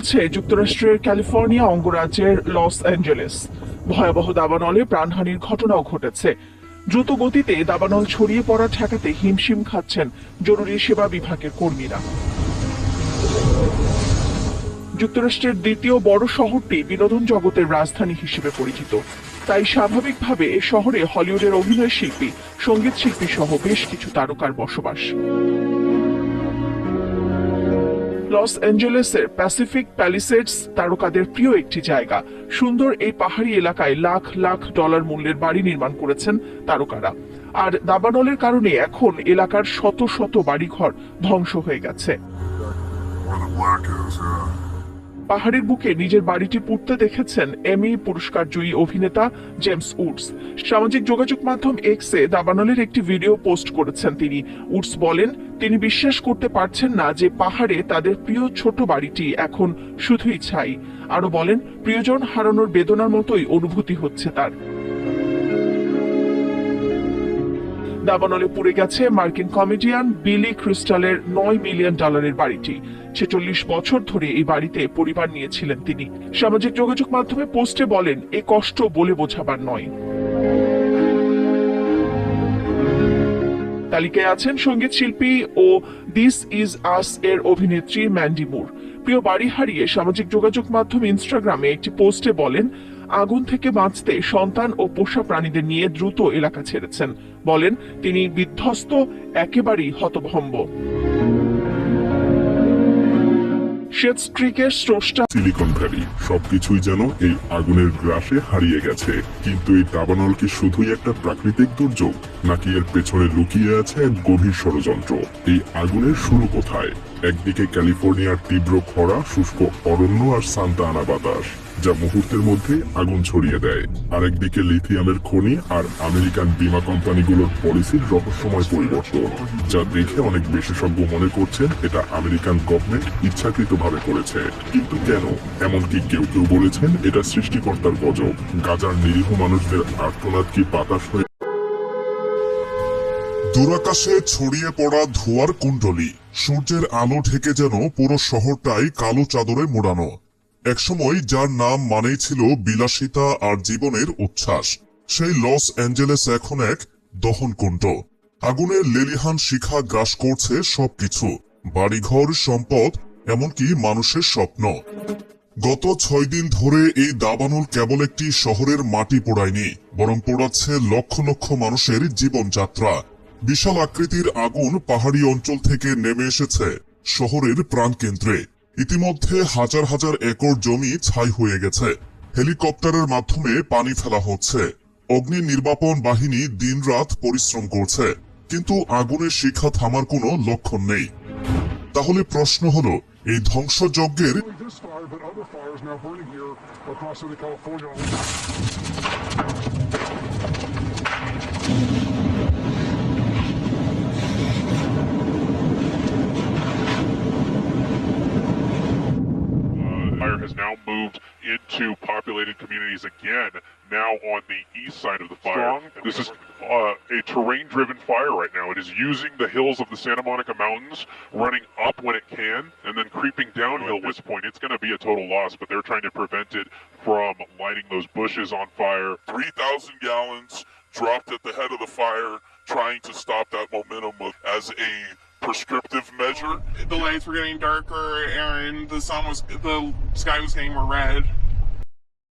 হচ্ছে যুক্তরাষ্ট্রের ক্যালিফোর্নিয়া, অঙ্গরাজ্যের লস অ্যাঞ্জেলেস। ভয়াবহ দাবানলে প্রাণহানির ঘটনাও ঘটেছে। দ্রুত গতিতে দাবানল ছড়িয়ে পড়া ঠেকাতে হিমশিম খাচ্ছেন জরুরি সেবা বিভাগের কর্মীরা। যুক্তরাষ্ট্রের দ্বিতীয় বড় শহরটি বিনোদন জগতের রাজধানী হিসেবে পরিচিত। তাই স্বাভাবিকভাবে এ শহরে হলিউডের অভিনয় শিল্পী, সংগীত শিল্পী সহ বেশ কিছু তারকার বসবাস। লস অ্যাঞ্জেলেসের প্যাসিফিক প্যালিসেডস তারকাদের প্রিয় একটি জায়গা। সুন্দর এই পাহাড়ি এলাকায় লাখ লাখ ডলার মূল্যের বাড়ি নির্মাণ করেছেন তারকারা। আর দাবানলের কারণে এখন এলাকার শত শত বাড়িঘর ধ্বংস হয়ে গেছে। পাহাড়ের বুকে নিজের বাড়িটি পুড়তে দেখেছেন এমি পুরস্কার জয়ী অভিনেতা জেমস উডস। সামাজিক যোগাযোগ মাধ্যম এক্সে দাবানলের একটি ভিডিও পোস্ট করেছেন তিনি। উডস বলেন, তিনি বিশ্বাস করতে পারছেন না যে পাহাড়ে তাদের প্রিয় ছোট বাড়িটি এখন শুধুই ছাই। আরও বলেন, প্রিয়জন হারানোর বেদনার মতোই অনুভূতি হচ্ছে তার। দাবানলে পুড়ে গেছে মার্কিন কমেডিয়ান বিলি ক্রিস্টালের নয় মিলিয়ন ডলারের বাড়িটি। ছেচল্লিশ বছর ধরে এই বাড়িতে পরিবার নিয়েছিলেন তিনি। সামাজিক যোগাযোগ মাধ্যমে পোস্টে বলেন, এ কষ্ট বলে বোঝাবার নয়। তালিকায় আছেন সংগীত শিল্পী ও দিস ইজ আস এর অভিনেত্রী ম্যান্ডি মুর। প্রিয় বাড়ি হারিয়ে সামাজিক যোগাযোগ মাধ্যম ইনস্টাগ্রামে একটি পোস্টে বলেন, আগুন থেকে বাঁচতে সন্তান ও পোষা প্রাণীদের নিয়ে দ্রুত এলাকা ছেড়েছেন। বলেন, তিনি বিধ্বস্ত, একেবারেই হতভম্ব। সবকিছুই যেন এই আগুনের গ্রাসে হারিয়ে গেছে। কিন্তু এই দাবানল কি শুধুই একটা প্রাকৃতিক দুর্যোগ, নাকি এর পেছনে লুকিয়ে আছে এক গভীর ষড়যন্ত্র? এই আগুনের শুরু কোথায়? একদিকে ক্যালিফোর্নিয়ার তীব্র খরা, শুষ্ক অরণ্য আর সান্তা আনা বাতাস, যা মুহূর্তের মধ্যে আগুন ছড়িয়ে দেয়। আরেকদিকে লিথিয়ামের খনি আর আমেরিকান বীমা কোম্পানিগুলোর পলিসির রহস্যময় পরিবর্তন, যা দেখে অনেক বিশেষজ্ঞ মনে করছেন এটা আমেরিকান গভর্নমেন্ট ইচ্ছাকৃতভাবে করেছে। কিন্তু কেন? এমনকি কেউ কেউ বলেছেন এটা সৃষ্টিকর্তার গজব। গাজার নিরীহ মানুষদের আর্তনাদ কি বাতাস হয়ে দূরাকাশে ছড়িয়ে পড়া ধোয়ার কুণ্ডলী। সূর্যের আলো ঢেকে যেন পুরো শহরটাই কালো চাদরে মোড়ানো। একসময় যার নাম মানেই ছিল বিলাসিতা আর জীবনের উচ্ছ্বাস। সেই লস অ্যাঞ্জেলেস এখন এক দহন দহনকুণ্ড। আগুনের লেলিহান শিখা গ্রাস করছে সবকিছু। বাড়িঘর, সম্পদ, এমনকি মানুষের স্বপ্ন। গত ছয় দিন ধরে এই দাবানল কেবল একটি শহরের মাটি পোড়ায়নি, বরং পোড়াচ্ছে লক্ষ লক্ষ মানুষের জীবনযাত্রা। বিশাল আকৃতির আগুন পাহাড়ি অঞ্চল থেকে নেমে এসেছে শহরের প্রাণকেন্দ্রে। ইতিমধ্যে হাজার হাজার একর জমি ছাই হয়ে গেছে। হেলিকপ্টারের মাধ্যমে পানি ফেলা হচ্ছে। অগ্নি নির্বাপন বাহিনী দিনরাত পরিশ্রম করছে কিন্তু আগুনের শিখা থামার কোনো লক্ষণ নেই। তাহলে প্রশ্ন হলো এই ধ্বংসযজ্ঞের this fire, moved into populated communities again, now on the east side of the fire. And this is uh, a terrain driven fire right now. It is using the hills of the Santa Monica Mountains, running up when it can, and then creeping downhill at this point. It's going to be a total loss, but they're trying to prevent it from lighting those bushes on fire. 3,000 gallons dropped at the head of the fire, trying to stop that momentum of, as a prescriptive measure. the lights were getting darker and the sun was the sky was getting more red